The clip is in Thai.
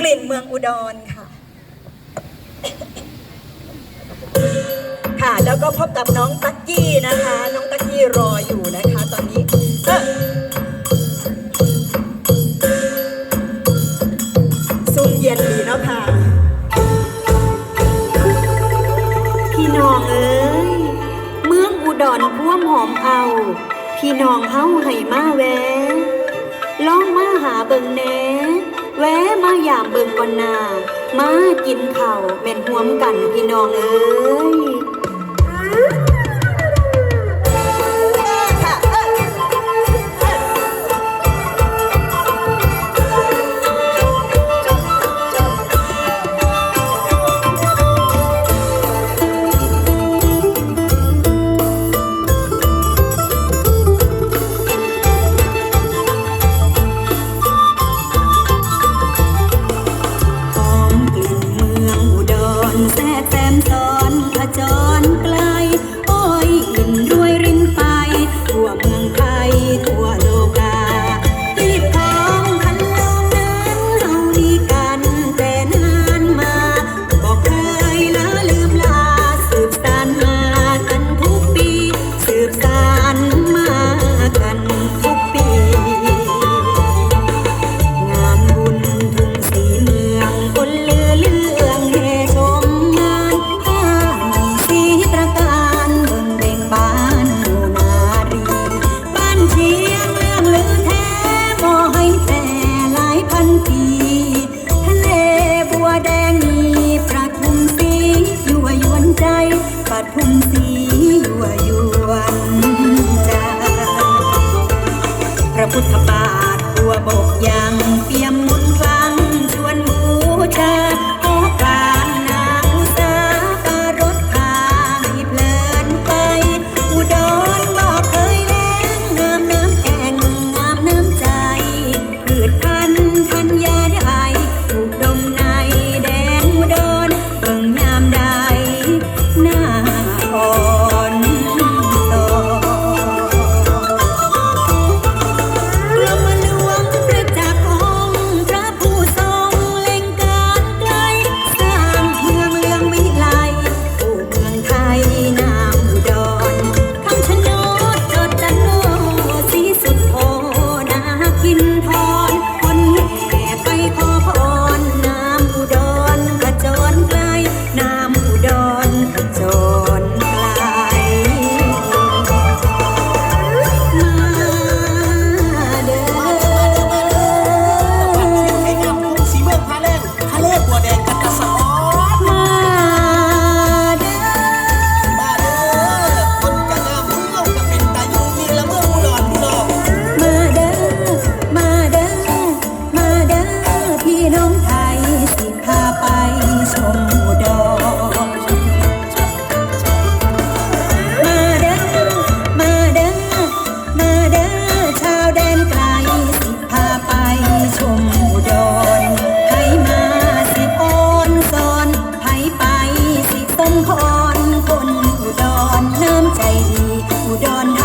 กลิ่นเมืองอุดรค่ะ ค่ะ แล้วก็พบกับน้องตั๊กกี้นะคะ น้องตั๊กกี้รออยู่นะคะ ตอนนี้เออซุ่มเย็นดีเนาะค่ะ พี่น้องเอ้ย เมืองอุดรพ่วมหอมเอา พี่น้องเฮาไห้มาแวะล่องมาหาเบิงแหน่ แวะมาอยากเบิงวันนา มากินข่าวแม่นหวมกันพี่น้องเอ้ย แต้มตอน อีอุดร